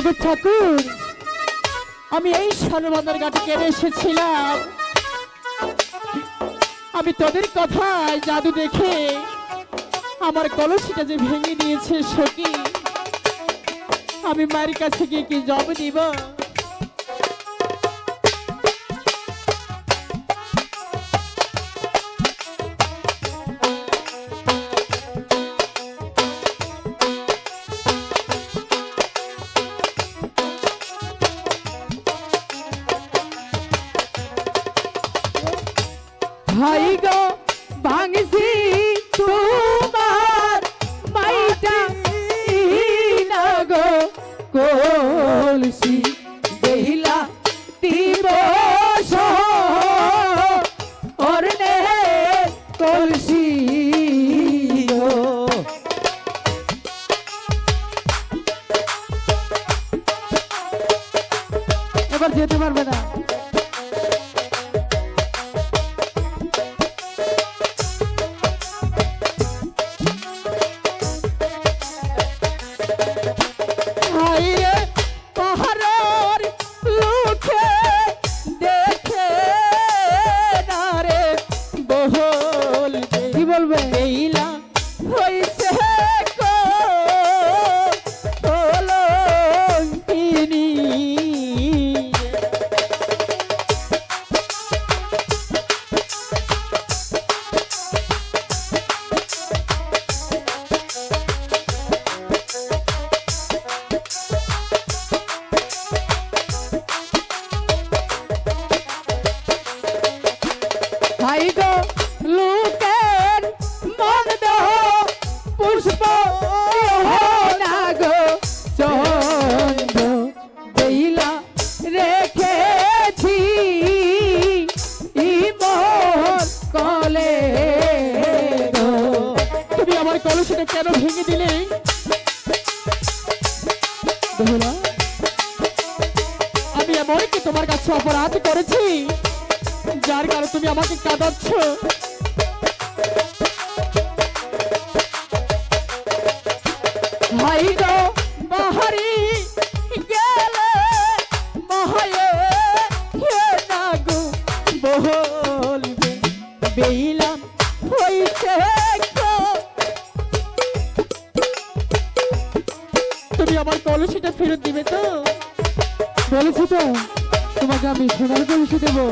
ওগো ঠাকুর, আমি এই সর্বদার ঘাটে কেড়ে এসেছিলাম। আমি তোদের কথায় জাদু দেখে আমার কলসিটা যে ভেঙে দিয়েছে সখী, আমি মায়ের কাছে গিয়ে কি জব দিব? ভাই গো ভাঙছি। কলসিটা কেন ভেঙে দিলে? আমি এমন কি তোমার কাছে অপরাধ করেছি? যার কারণে তুমি আমাকে কাঁদাচ্ছ? আমার কলসিটা ফেরত দিবে তো? বলেছি তো তোমাকে আমি সোনার কলসি দেবো।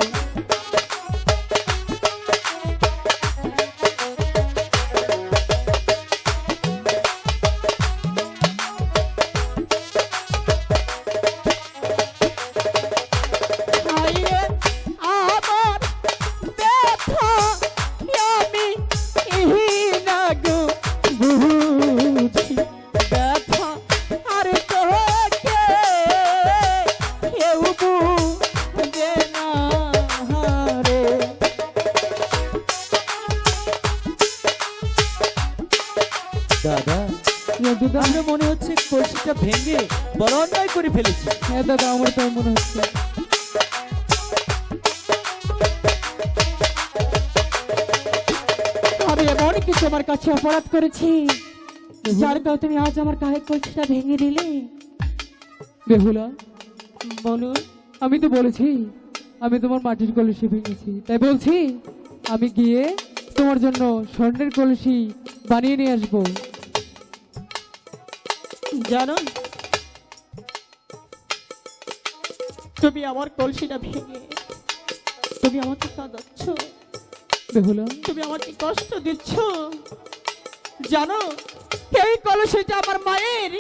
ভেঙে বড় অন্যায় করে ফেলেছি। হ্যাঁ দাদা, আমার তো মনে হচ্ছে। আমি এমন কিছু আমার কাছে অপরাধ করেছি, যার কারণে তুমি আজ আমার কাহে কলসিটা ভেঙে দিলে। বেহুলা বলো আমি তো বলেছি, আমি তোমার মাটির কলসি ভেঙেছি। তাই বলছি, আমি গিয়ে তোমার জন্য স্বর্ণের কলসি বানিয়ে নিয়ে আসব। জানো তুমি আমার কলসিটা ভেঙে তুমি আমাকে কাঁদাচ্ছ। বেহুলা। তুমি আমাকে কষ্ট দিচ্ছ। জানো এই কলসিটা আমার মায়ের।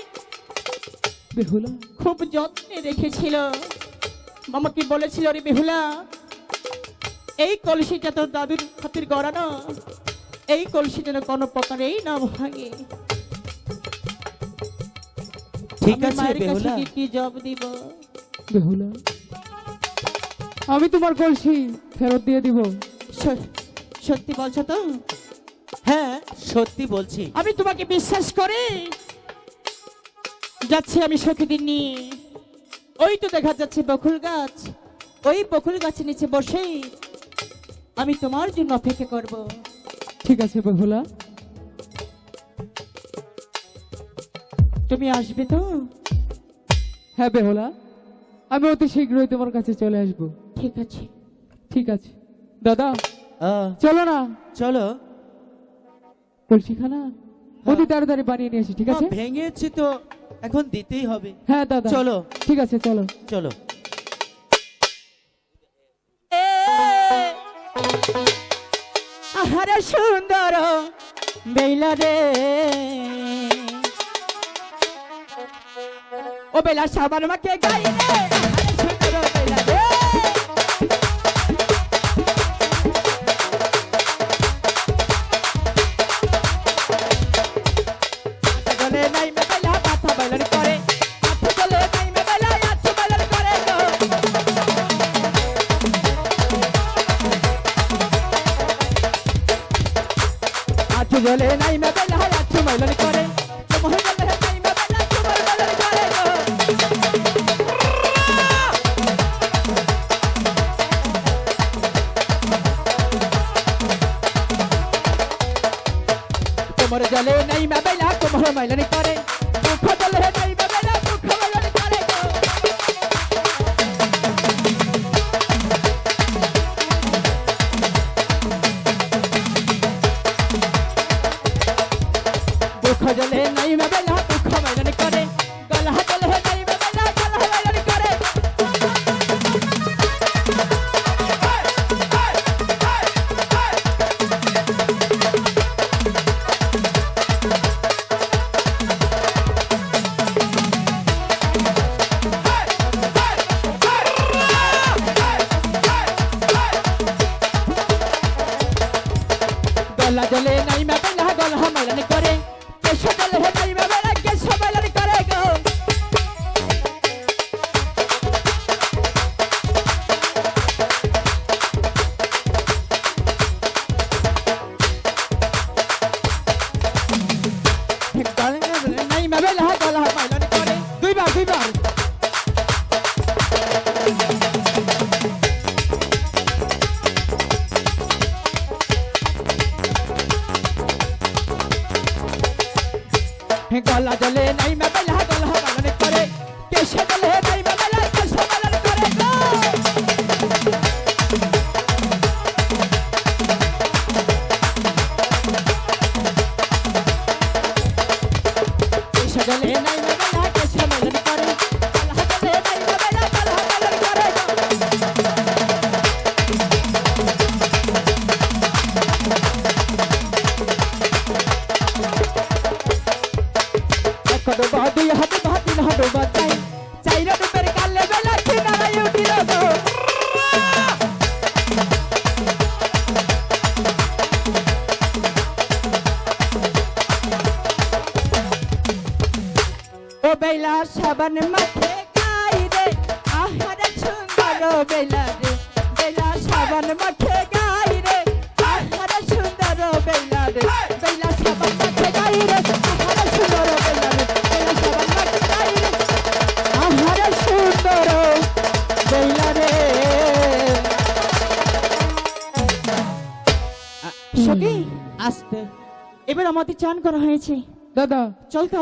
বেহুলা। খুব যত্নে রেখেছিল। মামাকে বলেছিল রে বেহুলা? এই কলসিটা তো দাদুর খাতির গড়ানো এই কলসি যেন কোনো প্রকারেই না ভাঙে ঠিক আমি আছে বেহুলা। কি কি জব দিব? বেহুলা আমি তোমার কলসি ফেরত দিয়ে দিব। সত্যি বলছো তো? হ্যাঁ সত্যি বলছি। আমি তোমাকে বিশ্বাস করে। যাচ্ছি আমি সখীদের নিয়ে। ওই তো দেখা যাচ্ছে বকুল গাছ। ওই বকুল গাছের নিচে বসেই আমি তোমার জন্য অপেক্ষা করব। ঠিক আছে বেহুলা। তুমি আসবে তো? হ্যাঁ বেহলা আমি অতি শীঘ্রই তোমার কাছে চলে আসব। ঠিক আছে। ঠিক আছে। দাদা চলো না। চলো। কলসিখানা? অতি তাড়াতাড়ি বানিয়ে নিয়ে আসি ঠিক আছে? ভেঙেছি তো এখন দিতেই হবে। হ্যাঁ দাদা। চলো। ঠিক আছে চলো। চলো। আহারে সুন্দর বেলা রে। ও বেলা সাবান মাকে গাই রে। নাই মে বেলা মাথা মাইলানি করে নাই মে বেলা গলা মাইলানি করে। কেশ জলে নাই মে বেলা কেশ মাইলানি করে গো। নাই মে বেলা গলা মাইলানি করে। দুইবার দুইবার। গলা জলে নাই সাবান মাঠে গাই রে। আহারে সুন্দর বেলা রে। বেলা সাবান মাঠে গাই রে। আহারে সুন্দর বেলা রে। বেলা সাবান মাঠে গাই রে। আহারে সুন্দর বেলা রে। বেলা সাবান মাঠে গাই রে। আহারে সুন্দর বেলা রে। সখী আসতে। এবার আমাদের চান করা হয়েছে। দাদা। চল তো।